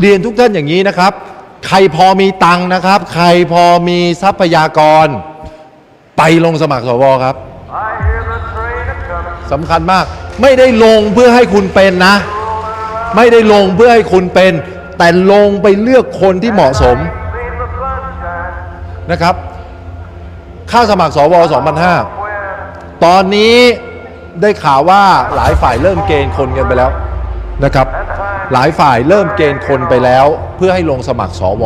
เรียนทุกท่านอย่างนี้นะครับ ใครพอมีตังค์นะครับ ใครพอมีทรัพยากร ไปลงสมัครสวครับ สำคัญมาก ไม่ได้ลงเพื่อให้คุณเป็นนะ ไม่ได้ลงเพื่อให้คุณเป็น แต่ลงไปเลือกคนที่เหมาะสมนะครับ ค่าสมัครสว2,500 ตอนนี้ได้ข่าวว่าหลายฝ่ายเริ่มเกณฑ์คนกันไปแล้วนะครับ หลายฝ่ายเริ่มเกณฑ์คนไปแล้ว เพื่อให้ลงสมัครสว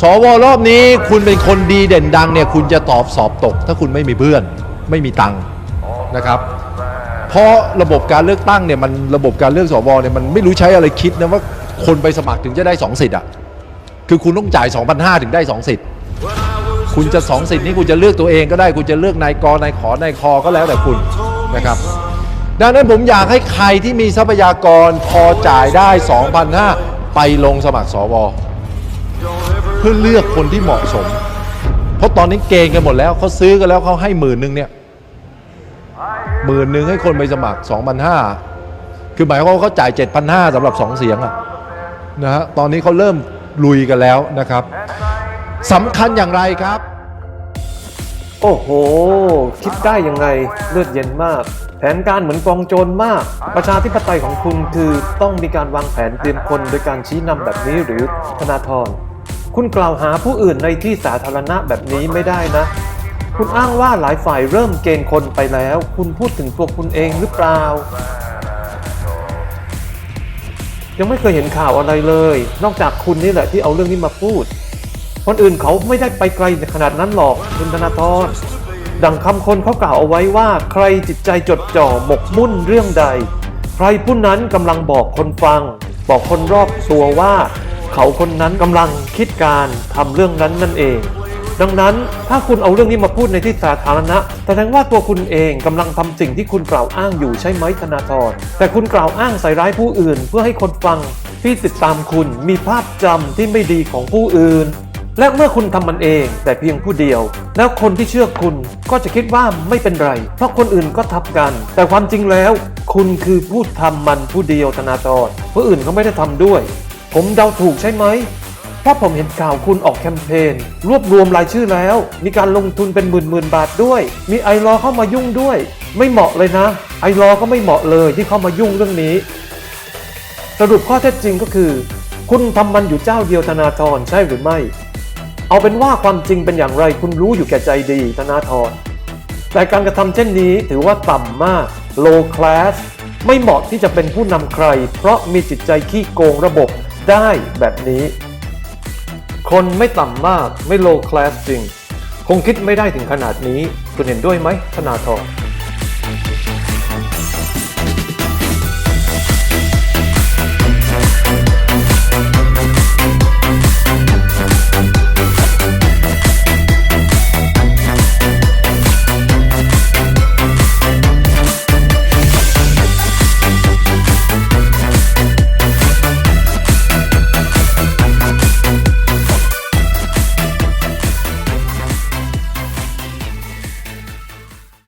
สวรอบนี้คุณเป็นคนดีเด่นดังเนี่ยคุณจะตอบสอบตก ถ้าคุณไม่มีเพื่อนไม่มีตังค์นะครับเพราะระบบการเลือกตั้งเนี่ยมันระบบการเลือกสวเนี่ยมันไม่รู้ใช้อะไรคิดนะว่าคนไปสมัครถึงจะได้สองสิทธิ์อะคือคุณต้องจ่าย 2,500 ถึงได้สองสิทธิ์คุณจะสองสิทธิ์นี้คุณจะเลือกตัวเองก็ได้ คุณจะเลือกนายกนายขอนายคอก็แล้วแต่คุณนะครับ ดังนั้นผมอยากให้ใครที่มีทรัพยากรพอจ่ายได้ 2,500 ไปลงสมัครสว เพื่อเลือกคนที่เหมาะสม เพราะตอนนี้เกณฑ์กันหมดแล้วเขาซื้อกันแล้วเขาให้หมื่นหนึ่งเนี่ยหมื่นหนึ่งให้คนไปสมัคร 2,500 คือหมายความว่าเขาจ่าย 7,500สำหรับสองเสียงอะนะฮะตอนนี้เขาเริ่มลุยกันแล้วนะครับสำคัญอย่างไรครับ โอ้โห คิดได้ยังไงเลือดเย็นมาก แผนการเหมือนกองโจรมาก ประชาธิปไตยของคุณคือต้องมีการวางแผนเตรียมคนโดยการชี้นำแบบนี้หรือธนาธรคุณกล่าวหาผู้อื่นในที่สาธารณะแบบนี้ไม่ได้นะ คุณอ้างว่าหลายฝ่ายเริ่มเกณฑ์คนไปแล้ว คุณพูดถึงตัวคุณเองหรือเปล่า ยังไม่เคยเห็นข่าวอะไรเลย นอกจากคุณนี่แหละที่เอาเรื่องนี้มาพูด คนอื่นเขาไม่ได้ไปไกลขนาดนั้นหรอกคุณธนาธร ดังคำคนเขากล่าวเอาไว้ว่า ใครจิตใจจดจ่อหมกมุ่นเรื่องใด ใครผู้นั้นกำลังบอกคนฟัง บอกคนรอบตัวว่า เขาคนนั้นกำลังคิดการทำเรื่องนั้นนั่นเอง ดังนั้นถ้าคุณเอาเรื่องนี้มาพูดในที่สาธารณะแสดงว่าตัวคุณเองกำลังทำสิ่งที่คุณกล่าวอ้างอยู่ใช่ไหมธนาธรแต่คุณกล่าวอ้างใส่ร้ายผู้อื่น เพื่อให้คนฟังที่ติดตามคุณมีภาพจำที่ไม่ดีของผู้อื่น และเมื่อคุณทำมันเองแต่เพียงผู้เดียว แล้วคนที่เชื่อคุณก็จะคิดว่าไม่เป็นไร เพราะคนอื่นก็ทับกัน แต่ความจริงแล้ว คุณคือผู้ทำมันผู้เดียวธนาธรผู้อื่นเขาไม่ได้ทำด้วย ผมเดาถูกใช่ไหมเพราะผมเห็นข่าวคุณออกแคมเปญรวบรวมรายชื่อแล้ว มีการลงทุนเป็นหมื่นหมื่นบาทด้วย มีไอรอเข้ามายุ่งด้วย ไม่เหมาะเลยนะ ไอรอก็ไม่เหมาะเลยที่เข้ามายุ่งเรื่องนี้ สรุปข้อเท็จจริงก็คือ คุณทำมันอยู่เจ้าเดียวธนาธรใช่หรือไม่ เอาเป็นว่าความจริงเป็นอย่างไรคุณรู้อยู่แก่ใจดีธนาธรแต่การกระทำเช่นนี้ถือว่าต่ำมาก low class ไม่เหมาะที่จะเป็นผู้นำใคร เพราะมีจิตใจขี้โกงระบบได้แบบนี้ คนไม่ต่ำมากไม่ low class จริง คงคิดไม่ได้ถึงขนาดนี้ คุณเห็นด้วยไหมธนาธร